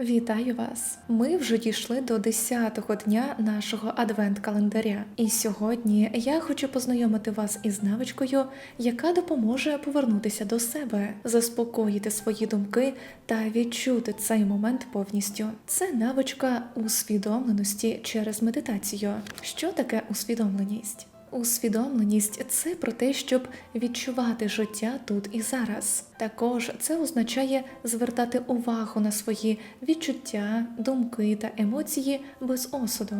Вітаю вас! Ми вже дійшли до 10-го дня нашого адвент-календаря. І сьогодні я хочу познайомити вас із навичкою, яка допоможе повернутися до себе, заспокоїти свої думки та відчути цей момент повністю. Це навичка усвідомленості через медитацію. Що таке усвідомленість? Усвідомленість це про те, щоб відчувати життя тут і зараз. Також це означає звертати увагу на свої відчуття, думки та емоції без осуду.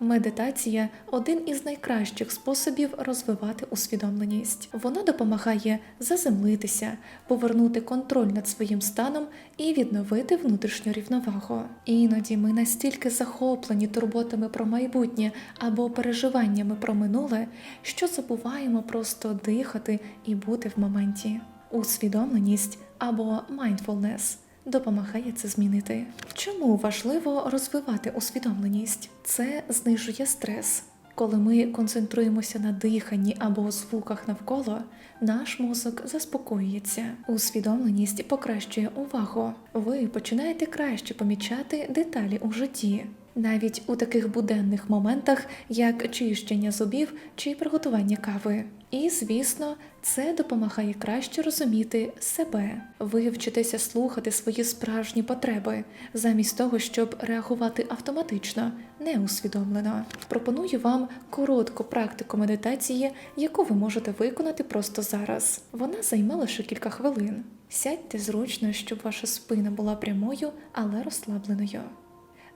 Медитація один із найкращих способів розвивати усвідомленість. Вона допомагає заземлитися, повернути контроль над своїм станом і відновити внутрішню рівновагу. Іноді ми настільки захоплені турботами про майбутнє або переживаннями про минуле, що забуваємо просто дихати і бути в моменті. Усвідомленість або mindfulness допомагає це змінити. Чому важливо розвивати усвідомленість? Це знижує стрес. Коли ми концентруємося на диханні або звуках навколо, наш мозок заспокоюється. Усвідомленість покращує увагу. Ви починаєте краще помічати деталі у житті. Навіть у таких буденних моментах, як чищення зубів чи приготування кави. І, звісно, це допомагає краще розуміти себе. Ви вчитеся слухати свої справжні потреби, замість того, щоб реагувати автоматично, неусвідомлено. Пропоную вам коротку практику медитації, яку ви можете виконати просто зараз. Вона займе лише кілька хвилин. Сядьте зручно, щоб ваша спина була прямою, але розслабленою.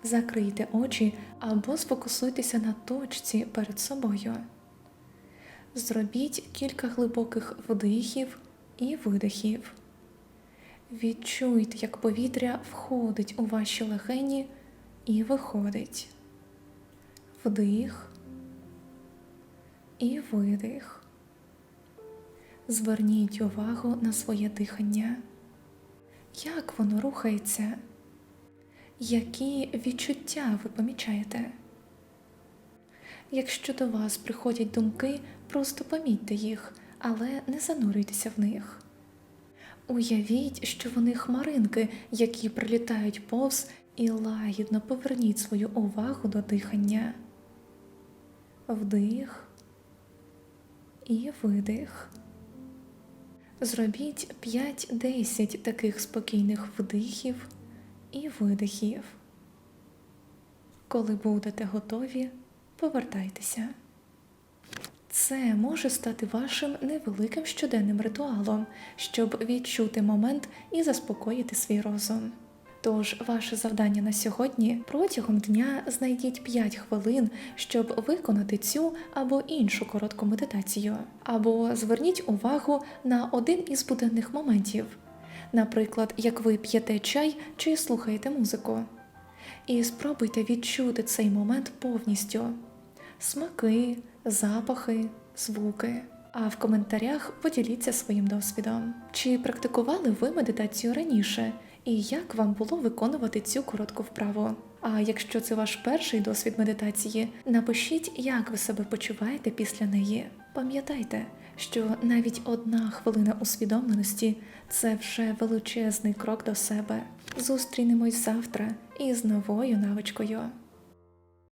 Закрийте очі або сфокусуйтеся на точці перед собою. Зробіть кілька глибоких вдихів і видихів. Відчуйте, як повітря входить у ваші легені і виходить. Вдих і видих. Зверніть увагу на своє дихання. Як воно рухається? Які відчуття ви помічаєте? Якщо до вас приходять думки, просто помітьте їх, але не занурюйтеся в них. Уявіть, що вони хмаринки, які прилітають повз, і лагідно поверніть свою увагу до дихання. Вдих і видих. Зробіть 5-10 таких спокійних вдихів і видихів. Коли будете готові, повертайтеся. Це може стати вашим невеликим щоденним ритуалом, щоб відчути момент і заспокоїти свій розум. Тож, ваше завдання на сьогодні протягом дня знайдіть 5 хвилин, щоб виконати цю або іншу коротку медитацію, або зверніть увагу на один із буденних моментів, наприклад, як ви п'єте чай чи слухаєте музику. І спробуйте відчути цей момент повністю: смаки, запахи, звуки. А в коментарях поділіться своїм досвідом. Чи практикували ви медитацію раніше? І як вам було виконувати цю коротку вправу? А якщо це ваш перший досвід медитації, напишіть, як ви себе почуваєте після неї. Пам'ятайте, що навіть одна хвилина усвідомленості це вже величезний крок до себе. Зустрінемось завтра із новою навичкою.